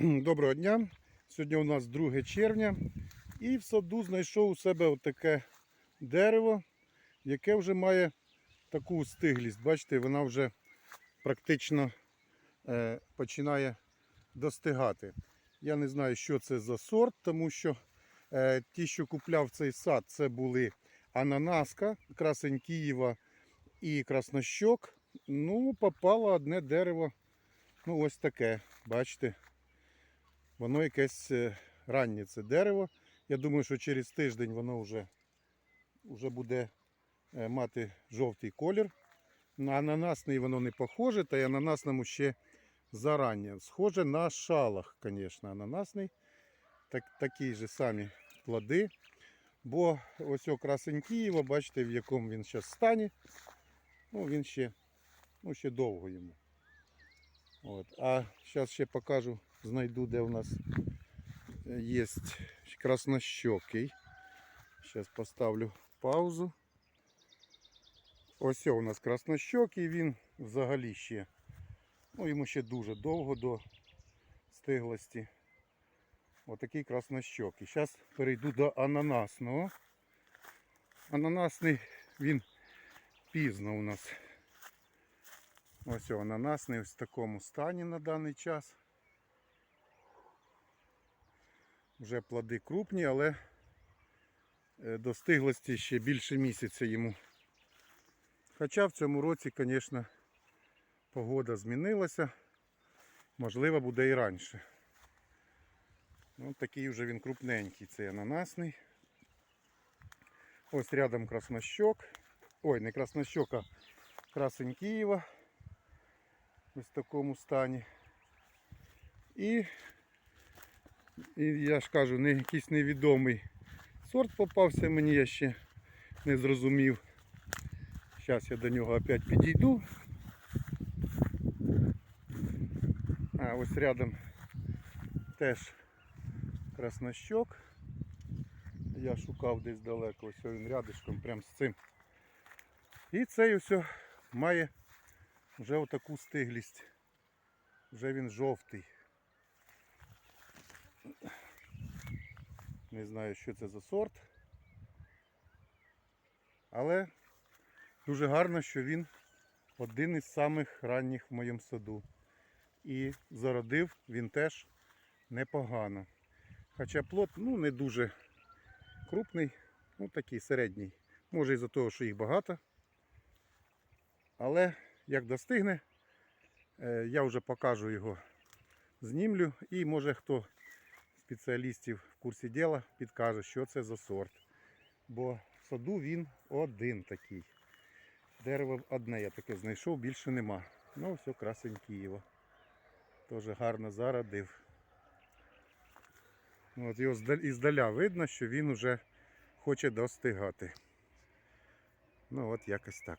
Доброго дня. Сьогодні у нас 2 червня. І в саду знайшов у себе отаке дерево, яке вже має таку стиглість. Бачите, вона вже практично е, починає достигати. Я не знаю, що це за сорт, тому що е, ті, що купляв цей сад, це були ананаска, красень Києва і краснощок. Ну, попало одне дерево. Ну, ось таке, бачите. Воно якесь е, раннє це дерево. Я думаю, що через тиждень воно вже, вже буде е, мати жовтий колір. На ананасний воно не похоже, та й ананасному ще зарання. Схоже на шалах, звісно, ананасний. Так, такі ж самі плоди. Бо ось о красень Києва, бачите, в якому він зараз стані. Ну, він ще, ну, ще довго йому. От. А зараз ще покажу, знайду, де у нас є краснощокий. Зараз поставлю паузу. Ось у нас краснощокий, він взагалі ще, ну йому ще дуже довго до стиглості. Отакий краснощокий. Зараз перейду до ананасного. Ананасний він пізно у нас. Ось ананасний ось в такому стані на даний час. Вже плоди крупні, але е, до стиглості ще більше місяця йому. Хоча в цьому році, звісно, погода змінилася. Можливо, буде і раніше. Ну, такий вже він крупненький, цей ананасний. Ось рядом краснощок. Ой, не краснощок, а красень Києва. Ось в такому стані. І, я ж кажу, не якийсь невідомий сорт попався мені, я ще не зрозумів. Зараз я до нього опять підійду. А ось рядом теж краснощок. Я шукав десь далеко, ось він рядишком прям з цим. І цей ось має вже отаку стиглість. Вже він жовтий. Не знаю, що це за сорт. Але дуже гарно, що він один із самих ранніх в моєму саду. І зародив він теж непогано. Хоча плод ну, не дуже крупний, ну такий середній. Може із-за того, що їх багато. Але як достигне, е, я вже покажу його, знімлю і може хто спеціалістів в курсі діла підкаже, що це за сорт. Бо в саду він один такий. Дерево одне я таке знайшов, більше нема. Ну, все, красень Києва. Теж гарно зародив. От його іздаля видно, що він вже хоче достигати. Ну от якось так.